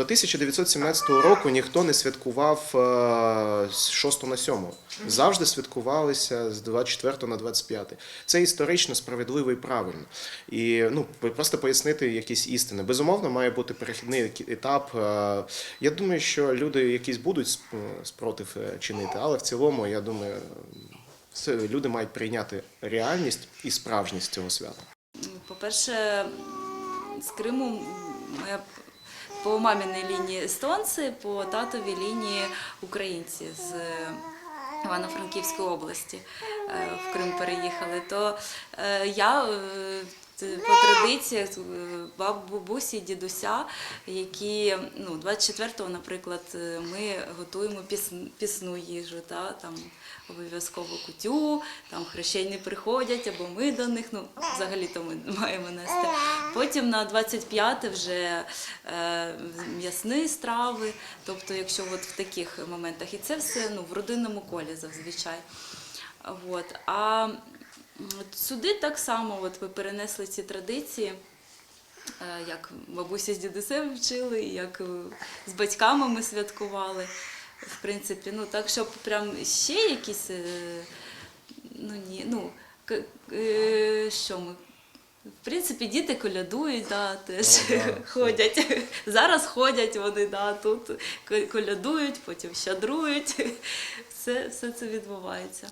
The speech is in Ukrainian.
До 1917 року ніхто не святкував е, з 6 на 7. Завжди святкувалися з 24 на 25. Це історично справедливо і правильно. І ну, просто пояснити якісь істини. Безумовно, має бути перехідний етап. Е, Я думаю, що люди якісь будуть спротив е, чинити, але в цілому, я думаю, все, люди мають прийняти реальність і справжність цього свята. По-перше, з Криму моя по маміній лінії естонці, по татовій лінії українці з Івано-Франківської області е, в Крим переїхали. То е, я е, т- по традиції е, бабусі, дідуся, які ну, 24-го, наприклад, е, ми готуємо пісн- пісну їжу, та, там обов'язково кутю, там хрещені приходять, або ми до них, ну, взагалі-то ми маємо нести. Потім на 25 вже е, м'ясні страви, тобто, якщо от в таких моментах, і це все ну, в родинному колі зазвичай. От. А от сюди так само от, ми перенесли ці традиції. е, Як бабуся з дідусем вчили, як е, з батьками ми святкували. В принципі, ну так, щоб прям ще якісь, е, ну ні, ну що ми. В принципі, діти колядують, да, теж Ну, да, ходять. Зараз ходять вони, да, тут колядують, потім щадрують. Все, все це відбувається.